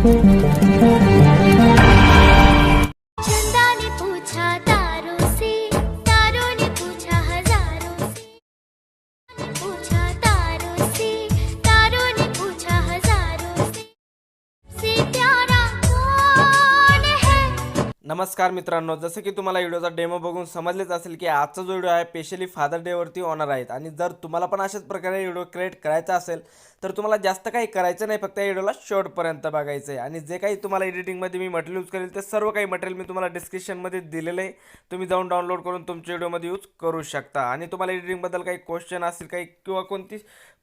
Thank you. नमस्कार मित्रांनो जसं की तुम्हाला व्हिडिओचा डेमो बघून समजलेच असेल की आजचा जो व्हिडिओ आहे स्पेशली फादर डेवरती होणार आहेत आणि जर तुम्हाला पण अशाच प्रकारे व्हिडिओ क्रिएट करायचा असेल तर तुम्हाला जास्त काही करायचं नाही फक्त या व्हिडिओला शेवटपर्यंत बघायचं आहे आणि जे काही तुम्हाला एडिटिंगमध्ये मी मटेरियल यूज करेल ते सर्व काही मटेरियल मी तुम्हाला डिस्क्रिप्शनमध्ये दिलेलं आहे. तुम्ही जाऊन डाउनलोड करून तुमच्या व्हिडिओमध्ये यूज करू शकता. आणि तुम्हाला एडिटिंगबद्दल काही क्वेश्चन असतील काही किंवा कोणती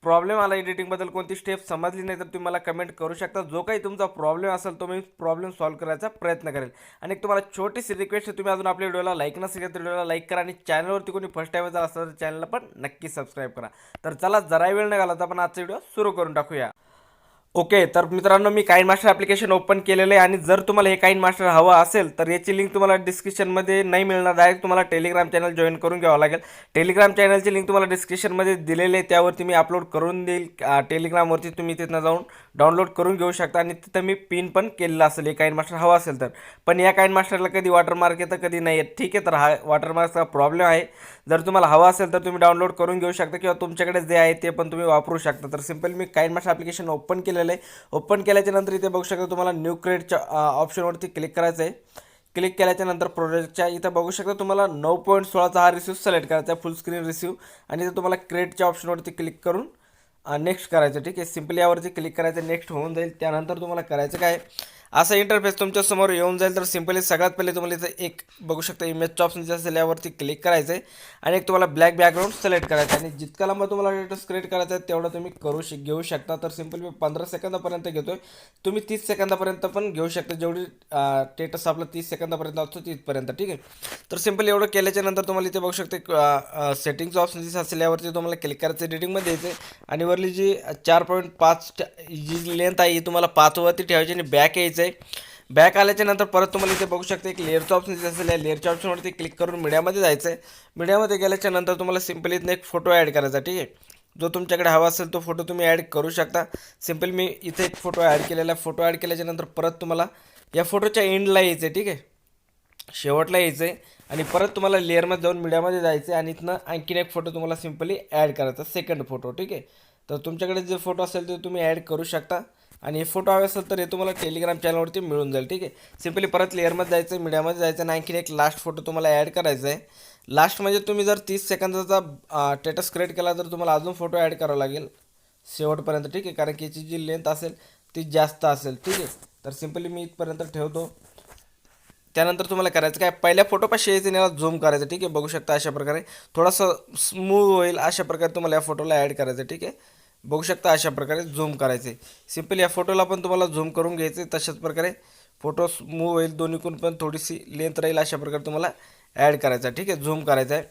प्रॉब्लेम आला एडिटिंगबद्दल कोणती स्टेप समजली नाही तर तुम्ही मला कमेंट करू शकता. जो काही तुमचा प्रॉब्लेम असेल तो मी प्रॉब्लेम सॉल्व्ह करायचा प्रयत्न करेल. आणि एक तुम्हाला छोटीशी रिक्वेस्ट तुम्ही अजून आपल्या व्हिडिओला लाईक नसेल तर व्हिडिओला लाईक करा आणि चॅनलवरती कोणी फर्स्ट टाईम जर असेल तर चॅनलला पण नक्की सबस्क्राईब करा. तर चला जरा वेळ न घालवता आपण आजचा व्हिडिओ सुरू करून टाकूया. ओके तर मित्रांनो मी काइन मास्टर ॲप्लिकेशन ओपन केलेलं आहे आणि जर तुम्हाला हे काइन मास्टर हवं असेल तर याची लिंक तुम्हाला डिस्क्रिप्शनमध्ये नाही मिळणार. डायरेक्ट तुम्हाला टेलिग्राम चॅनल जॉईन करून घ्यावं लागेल. टेलिग्राम चॅनलची लिंक तुम्हाला डिस्क्रिप्शनमध्ये दिलेली आहे. त्यावरती मी अपलोड करून देईल. टेलिग्रामवरती तुम्ही तिथनं जाऊन डाउनलोड करून घेऊ शकता आणि तिथं मी पिन पण केलेलं असेल. हे काइन मास्टर हवा असेल तर. पण या काइन मास्टरला कधी वॉटरमार्क येतं कधी नाही येत. ठीक आहे तर हा वॉटरमार्कचा प्रॉब्लेम आहे. जर तुम्हाला हवा असेल तर तुम्ही डाउनलोड करून घेऊ शकता किंवा तुमच्याकडे जे आहे ते पण तुम्ही वापरू शकता. तर सिंपल मी काइन मास्टर ॲप्लिकेशन ओपन केलेलं आहे. ओपन केल्याच्यानंतर इथे बघू शकता तुम्हाला न्यू क्रेडच्या ऑप्शनवरती क्लिक करायचं आहे. क्लिक केल्याच्यानंतर प्रोजेक्टच्या इथं बघू शकता तुम्हाला नऊ पॉईंट सोळाचा हा रिसिव्ह सिलेक्ट करायचा आहे फुल स्क्रीन रिसिव्ह आणि इथं तुम्हाला क्रेडच्या ऑप्शनवरती क्लिक करून नेक्स्ट करायचं ठीक आहे? सिम्पली यावरती क्लिक करायचं नेक्स्ट होऊन जाईल. त्यानंतर तुम्हाला करायचं काय असा इंटरफेस तुमच्यासमोर येऊन जाईल. तर सिम्पली सगळ्यात पहिले तुम्हाला इथं एक बघू शकता इमेजचं ऑप्शन जे असेल यावरती क्लिक करायचं आहे आणि एक तुम्हाला ब्लॅक बॅकग्राऊंड सिलेक्ट करायचं आहे आणि जितका लांब तुम्हाला डेटा क्रिएट करायचा आहे तेवढं तुम्ही करू श घेऊ शकता. तर सिम्पली मी पंधरा सेकंदापर्यंत घेतो आहे तुम्ही तीस सेकंदापर्यंत पण घेऊ शकता. जेवढी स्टेटस आपलं तीस सेकंदापर्यंत असतो तिथपर्यंत. ठीक आहे? तर सिम्पली एवढं केल्याच्यानंतर तुम्हाला इथे बघू शकते सेटिंगचं ऑप्शन जे असेल यावरती तुम्हाला क्लिक करायचं एडिटिंगमध्ये यायचं आहे आणि वरली जी चार पॉईंट पाच जी लेंथ आहे ही तुम्हाला पाचवरती ठेवायची आणि बॅक यायचं आहे. बॅक आल्याच्यानंतर परत तुम्हाला इथे बघू शकता एक लेअरचं ऑप्शन दिसत असेल. या लेअरच्या ऑप्शनवरती क्लिक करून मीडियामध्ये जायचं आहे मीडियामध्ये गेल्याच्यानंतर तुम्हाला सिम्पली इथं एक फोटो ॲड करायचा ठीक आहे? जो तुमच्याकडे हवा असेल तो फोटो तुम्ही ॲड करू शकता. सिंपल मी इथे एक फोटो ॲड केलेला आहे. फोटो ॲड केल्याच्यानंतर परत तुम्हाला या फोटोच्या एंडला यायचं आहे ठीक आहे? शेवटला यायचं आहे आणि परत तुम्हाला लेअरमध्ये जाऊन मीडियामध्ये जायचं आहे आणि इथनं आणखीन एक फोटो तुम्हाला सिम्पली ॲड करायचा सेकंड फोटो ठीक आहे? तर तुमच्याकडे जे फोटो असेल ते तुम्ही ॲड करू शकता. आणि हे फोटो हवे असेल तर हे तुम्हाला टेलिग्राम चॅनलवरती मिळून जाईल ठीक आहे? सिम्पली परत लेअरमध्ये जायचं मीडियामध्ये जायचं आणि आणखीन एक लास्ट फोटो तुम्हाला ॲड करायचा आहे लास्ट म्हणजे तुम्ही जर तीस सेकंदाचा स्टेटस क्रिएट केला तर तुम्हाला अजून फोटो ॲड करावा लागेल. शेवटपर्यंत ठीक आहे? कारण की याची जी लेंथ असेल ती जास्त असेल ठीक आहे? तर सिम्पली मी इथपर्यंत ठेवतो. त्यानंतर तुम्हाला करायचं काय? पहिल्या फोटोपाशी यायचं आणि याला झूम करायचं ठीक आहे? बघू शकता अशा प्रकारे. थोडंसं स्मूथ होईल अशा प्रकारे तुम्हाला या फोटोला ॲड करायचं ठीक आहे? बघू शकता अशा प्रकारे झूम करायचे. सिम्पली या फोटोला पण तुम्हाला झूम करून घ्यायचे तशाच प्रकारे फोटो मूव होईल दोन्हीकडून पण थोडीशी लेंथ राहील अशा प्रकारे तुम्हाला ॲड करायचा. आहे ठीक आहे झूम करायचा आहे.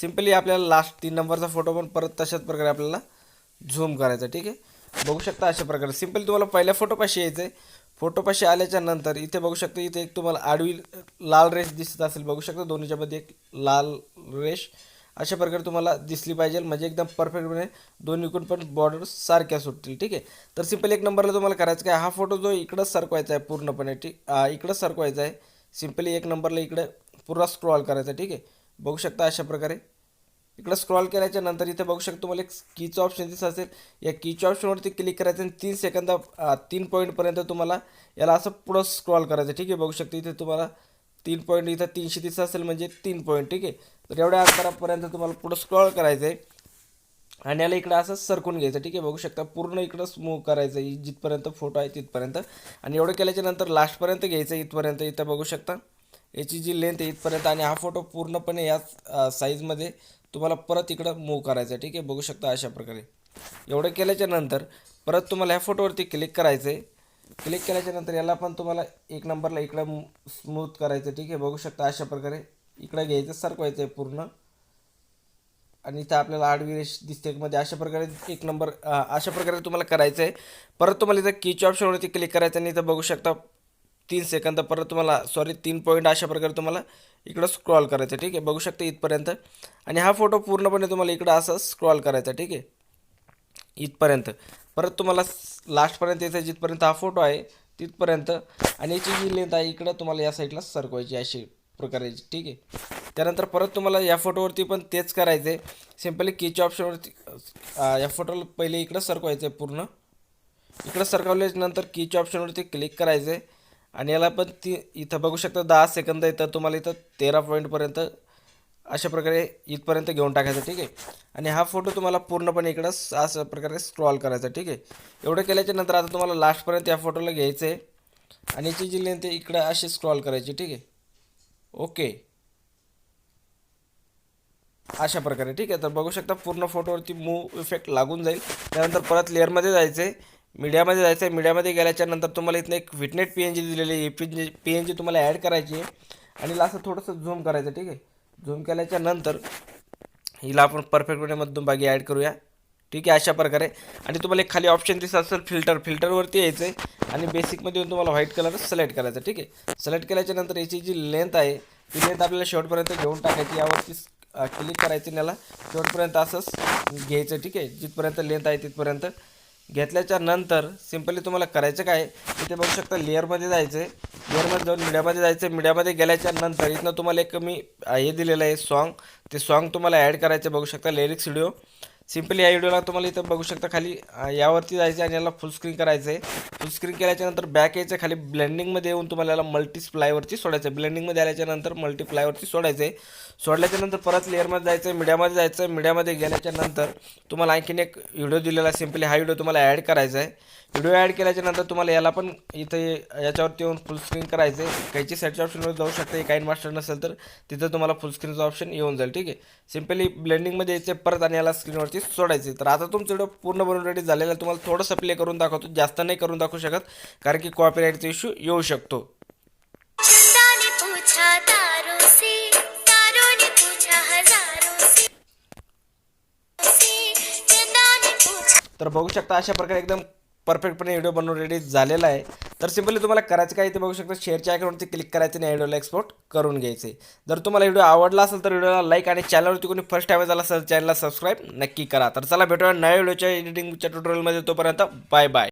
सिम्पली आपल्याला लास्ट तीन नंबरचा फोटो पण परत तशाच प्रकारे आपल्याला झूम करायचा. ठीक आहे बघू शकता अशा प्रकारे. सिम्पली तुम्हाला पहिल्या फोटोपाशी यायचं आहे फोटोपाशी आल्याच्यानंतर इथे बघू शकता इथे एक तुम्हाला आडवी लाल रेष दिसत असेल. बघू शकता दोन्हीच्यामध्ये एक लाल रेष अशा प्रकारे तुम्हाला दिसली पाहिजे. म्हणजे एकदम परफेक्टपणे दोन्हीकडून पण बॉर्डर सारख्या सुटतील. ठीक आहे? तर सिंपल एक नंबरला तुम्हाला करायचं काय? हा फोटो जो इकडं सरकवायचा आहे पूर्णपणे ठीक? इकडंच इकडं सरकवायचा आहे. सिम्पली एक नंबरला इकडे पुरा स्क्रॉल करायचा ठीक आहे? बघू शकता अशा प्रकारे. इकडं स्क्रॉल केल्याच्यानंतर इथे बघू शकता तुम्हाला एक कीचं ऑप्शन दिसत असेल. या कीच्या ऑप्शनवरती क्लिक करायचं आणि तीन सेकंदा तीन पॉईंटपर्यंत तुम्हाला याला असं पुढं स्क्रॉल करायचं ठीक आहे? बघू शकता इथे तुम्हाला तीन पॉईंट इथं तीनशे दिसत असेल म्हणजे तीन पॉईंट ठीक आहे? तर एवढ्या अंतरापर्यंत तुम्हाला पुढं स्क्रॉल करायचं आहे आणि याला इकडं असं सरकून घ्यायचं. ठीक आहे बघू शकता. पूर्ण इकडं स्मूव करायचं. आहे जिथपर्यंत फोटो आहे तिथपर्यंत. आणि एवढं केल्याच्यानंतर लास्टपर्यंत घ्यायचं. आहे इथपर्यंत इथं बघू शकता. याची जी लेंथ आहे इथपर्यंत. आणि हा फोटो पूर्णपणे याच साईजमध्ये तुम्हाला परत इकडं मूव करायचं आहे ठीक आहे बघू शकता अशा प्रकारे. एवढं केल्याच्यानंतर परत तुम्हाला ह्या फोटोवरती क्लिक करायचं आहे क्लिक केल्याच्यानंतर याला पण तुम्हाला एक नंबरला इकडं स्मूथ करायचं ठीक आहे बघू शकता अशा प्रकारे. इकडं घ्यायचं सरकवायचं आहे पूर्ण. आणि इथं आपल्याला आडवी रेष दिसते. म्हणजे अशा प्रकारे एक नंबर अशा प्रकारे तुम्हाला करायचं आहे परत तुम्हाला इथं कीच्या ऑप्शनवरती क्लिक करायचं आणि इथं बघू शकता तीन सेकंद परत तुम्हाला सॉरी तीन पॉईंट अशा प्रकारे तुम्हाला इकडं स्क्रॉल करायचं ठीक आहे? बघू शकता इथपर्यंत. आणि हा फोटो पूर्णपणे तुम्हाला इकडं असं स्क्रॉल करायचा ठीक आहे? इथपर्यंत. परत तुम्हाला लास्टपर्यंत यायचं जिथपर्यंत हा फोटो आहे तिथपर्यंत. आणि याची जी लेंथ आहे इकडं तुम्हाला या साईडला सरकवायची अशी. प्रकारे ठीक आहे. त्यानंतर परत तुम्हाला या फोटोवरती पण तेच करायचं आहे सिम्पली कीच्या ऑप्शनवरती या फोटोला पहिले इकडं सरकवायचं आहे पूर्ण. इकडं सरकवल्यानंतर नंतर कीच्या ऑप्शनवरती क्लिक करायचं आहे आणि याला पण ती इथं बघू शकता दहा सेकंद आहे तर तुम्हाला इथं तेरा पॉईंटपर्यंत अशा प्रकारे इथपर्यंत घेऊन टाकायचं ठीक आहे. आणि हा फोटो तुम्हाला पूर्णपणे इकडं स- अशा प्रकारे स्क्रॉल करायचा ठीक आहे. एवढं केल्याच्यानंतर आता तुम्हाला लास्टपर्यंत या फोटोला घ्यायचं आहे आणि याची जी लेंथ आहे इकडं अशी स्क्रॉल करायची ठीक आहे. ओके. अशा प्रकारे ठीक आहे. तर बघू शकता पूर्ण फोटोवरती मूव इफेक्ट लागून जाईल. त्यानंतर परत लेअरमध्ये जायचं आहे मीडियामध्ये जायचं आहे मीडियामध्ये गेल्याच्यानंतर तुम्हाला इथनं एक विटनेट पी एन जी दिलेली आहे. P G P N G तुम्हाला ॲड करायची आहे. आणि हिला असं थोडंसं झूम करायचं ठीक आहे. झूम केल्याच्यानंतर हिला आपण परफेक्टपणे बागी ॲड करूया. ठीक आहे अशा प्रकारे. आणि तुम्हाला एक खाली ऑप्शन दिसत असेल फिल्टर फिल्टरवरती यायचं आहे आणि बेसिकमध्ये येऊन तुम्हाला व्हाईट कलर सिलेक्ट करायचा ठीक आहे. सिलेक्ट केल्याच्यानंतर याची जी लेंथ आहे ती लेंथ आपल्याला शेवटपर्यंत घेऊन टाकायची. यावरती क्लिक करायचं याला शेवटपर्यंत असंच घ्यायचं ठीक आहे. जिथपर्यंत लेंथ आहे तिथपर्यंत घेतल्याच्या नंतर सिम्पली तुम्हाला करायचं काय इथे बघू शकता लेअरमध्ये जायचं आहे लेअरमध्ये जाऊन मीडियामध्ये जायचं आहे मीडियामध्ये गेल्याच्यानंतर इथनं तुम्हाला एक मी हे दिलेलं आहे सॉन्ग ते सॉन्ग तुम्हाला ॲड करायचं बघू शकता लिरिक्स व्हिडिओ सिम्पली या व्हिडिओला तुम्हाला इथं बघू शकता खाली यावरती जायचं आणि याला फुल स्क्रीन करायचं आहे फुल स्क्रीन केल्याच्यानंतर बॅक यायचं खाली ब्लेंडिंगमध्ये येऊन तुम्हाला याला मल्टीप्लायवरती सोडायचं आहे ब्लेंडिंगमध्ये आल्याच्यानंतर मल्टीप्लायवरती सोडायचं आहे सोडल्याच्यानंतर परत लेअरमध्ये जायचं आहे मीडियामध्ये जायचं आहे मीडियामध्ये गेल्याच्यानंतर तुम्हाला आणखीन एक व्हिडिओ दिलेला आहे सिम्पली हा व्हिडिओ तुम्हाला ॲड करायचा आहे. व्हिडिओ ॲड केल्याच्यानंतर तुम्हाला याला पण इथे याच्यावरती येऊन फुल स्क्रीन करायचं आहे काहीची सेटच्या ऑप्शनवर जाऊ शकता काही मास्टर नसेल तर तिथं तुम्हाला फुल स्क्रीनचं ऑप्शन येऊन जाईल ठीक आहे. सिम्पली ब्लेंडिंगमध्ये यायचे परत आणि याला स्क्रीनवरती सोडायचे तर आता तुमचं व्हिडिओ पूर्ण बनवून रेडी झालेला तुम्हाला थोडंसं प्ले करून दाखवतो जास्त नाही करून दाखवू शकत कारण की कॉपीराईटचा इश्यू येऊ शकतो. तर बघू शकता अशा प्रकारे एकदम परफेक्टपणे व्हिडिओ बनवून रेडी झालेला आहे. तर सिम्पली तुम्हाला करायचं काय ते बघू शकता. शेअरच्या अकाउंटवरती क्लिक करायचं आणि व्हिडिओला एक्सपोर्ट करून घ्यायचे जर तुम्हाला व्हिडिओ आवडला असेल तर व्हिडिओला लाईक आणि चॅनलवरती कोणी फर्स्ट टाईम झाला असेल चॅनलला सबस्क्राईब नक्की करा. तर चला भेटूया नव्या व्हिडिओच्या एडिटिंगच्या ट्युटोरियलमध्ये तोपर्यंत बाय बाय